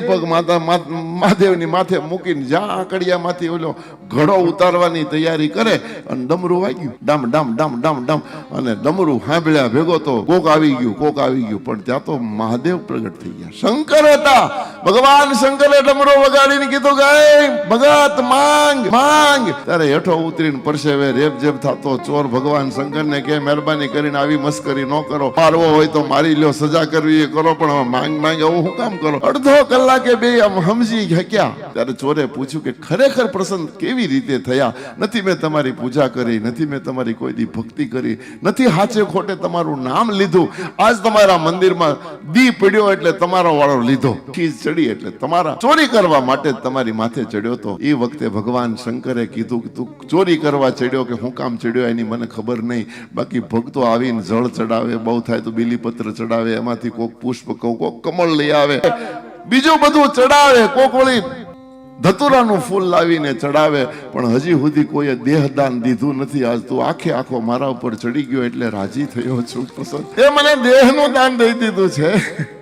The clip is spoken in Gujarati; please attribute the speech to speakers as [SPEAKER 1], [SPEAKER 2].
[SPEAKER 1] પગ માતા મહાદેવની માથે મૂકીને જ્યાં આકડિયામાંથી ઓલો ઘડો ઉતારવાની તૈયારી કરે અને ડમરું વાગ્યું. ડમ ડમ ડમ ડમ ડમ. અને ડમરું સાંભળ્યા ભેગો તો કોક આવી ગયું, કોક આવી ગયું. પણ ત્યાં તો મહાદેવ પ્રગટ થઈ ગયા. શંકર હતા. ભગવાન શંકરે ડમરો વગાડીને કીધું "એ ભગત, માંગ માંગ. ત્યારે હેઠો ઉતરીને પરસેવે રેપ જેપ થતો ચોર ભગવાન શંકરને કે મહેરબાની કરીને આવી મસ્કરી ન કરો. મારવો હોય તો મારી લ્યો, સજા કરવી એ કરો, પણ માંગ માંગ, આવું હું કામ કરો? અડધો કલાકે બે આમ સમજી હક્યા. ત્યારે ચોરે પૂછ્યું કે, ખરેખર પ્રસન્ન કેવી રીતે થયા? નથી મેં તમારી પૂજા કરી, નથી મેં તમારી કોઈ દી ભક્તિ કરી, નથી હાચે ખોટે તમારું નામ લીધું. આજ તમારા મંદિરમાં દી પડ્યો એટલે તમારો વાળો લીધો. ખીજ ચડી એટલે તમારા ચોરી કરવા માટે તમારી માથે ચડ્યો તો એ વખતે ભગવાન શંકરે કીધું કે તું ચોરી કરવા ચડ્યો કે હું કામ ચડ્યો એની મને ખબર નહીં. બાકી ભક્તો આવીને જળ ચડાવે, બહુ થાય તો બીલીપત્ર ચડાવે, એમાંથી કોક પુષ્પ કોક કોક કમળ લઈ આવે. બીજું બધું ચડાવે, કોક વળી ધતુરાનું ફૂલ લાવીને ચડાવે. પણ હજી સુધી કોઈએ દેહદાન દીધું નથી. આજ તું આખે આખો મારા ઉપર ચડી ગયો એટલે રાજી થયો છું. એ મને દેહનું દાન દઈ દીધું છે.